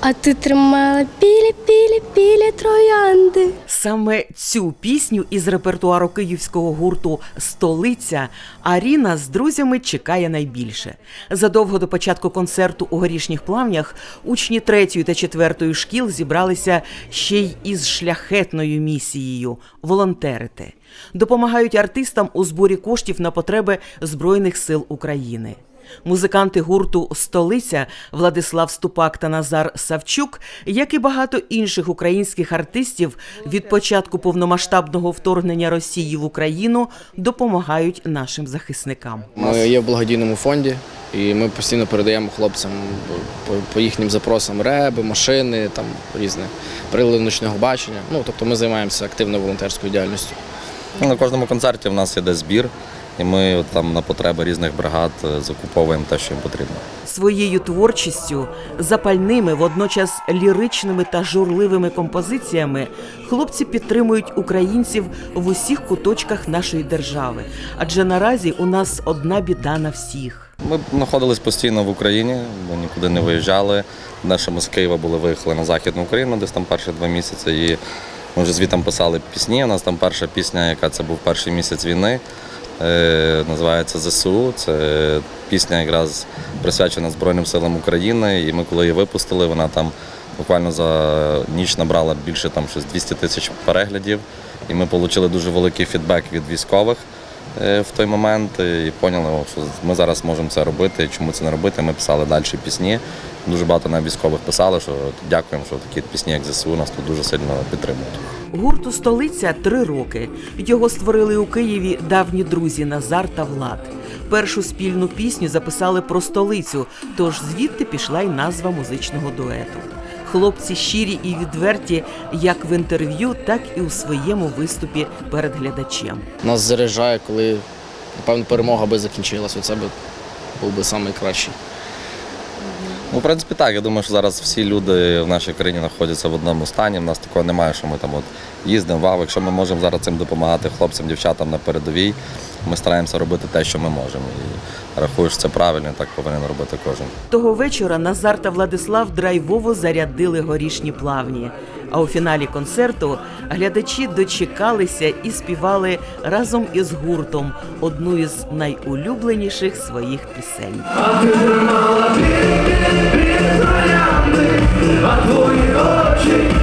А ти тримала білі, білі, білі троянди. Саме цю пісню із репертуару київського гурту Столиця Аріна з друзями чекає найбільше. Задовго до початку концерту у горішніх плавнях учні третьої та четвертої шкіл зібралися ще й із шляхетною місією волонтерити. Допомагають артистам у зборі коштів на потреби Збройних сил України. Музиканти гурту Столиця Владислав Ступак та Назар Савчук, як і багато інших українських артистів, від початку повномасштабного вторгнення Росії в Україну допомагають нашим захисникам. Ми є в благодійному фонді, і ми постійно передаємо хлопцям по, їхнім запросам реби, машини, там різне прилади ночного бачення. Ну тобто ми займаємося активно волонтерською діяльністю. На кожному концерті в нас іде збір, і ми там на потреби різних бригад е, закуповуємо те, що їм потрібно. Своєю творчістю, запальними, водночас ліричними та журливими композиціями хлопці підтримують українців в усіх куточках нашої держави. Адже наразі у нас одна біда на всіх. Ми знаходились постійно в Україні, ми нікуди не виїжджали. Наші ми з Києва були виїхали на Західну Україну, десь там перші два місяці. І ми вже звідти писали пісні. У нас там перша пісня, яка це був перший місяць війни. Е, Називається ЗСУ. Це пісня якраз присвячена Збройним силам України. І ми коли її випустили, вона там буквально за ніч набрала більше там щось 200 тисяч переглядів. І ми отримали дуже великий фідбек від військових в той момент і поняли, що ми зараз можемо це робити. Чому це не робити? Ми писали далі пісні. Дуже багато на військових писали, що дякуємо, що такі пісні, як ЗСУ, нас тут дуже сильно підтримують. Гурту столиця три роки. Його створили у Києві давні друзі Назар та Влад. Першу спільну пісню записали про столицю, тож звідти пішла й назва музичного дуету. Хлопці щирі і відверті як в інтерв'ю, так і у своєму виступі перед глядачем. Нас заряджає, коли напевно перемога би закінчилась. Оце би був би найкращий. Ну, в принципі, так. Я думаю, що зараз всі люди в нашій країні знаходяться в одному стані. У нас такого немає, що ми там от їздимо. Вау, якщо ми можемо зараз цим допомагати хлопцям, дівчатам на передовій, ми стараємося робити те, що ми можемо. І рахую, це правильно, так повинен робити кожен. Того вечора Назар та Владислав драйвово зарядили горішні плавні. А у фіналі концерту глядачі дочекалися і співали разом із гуртом одну із найулюбленіших своїх пісень. А ти тримала під, під, під, а твої очі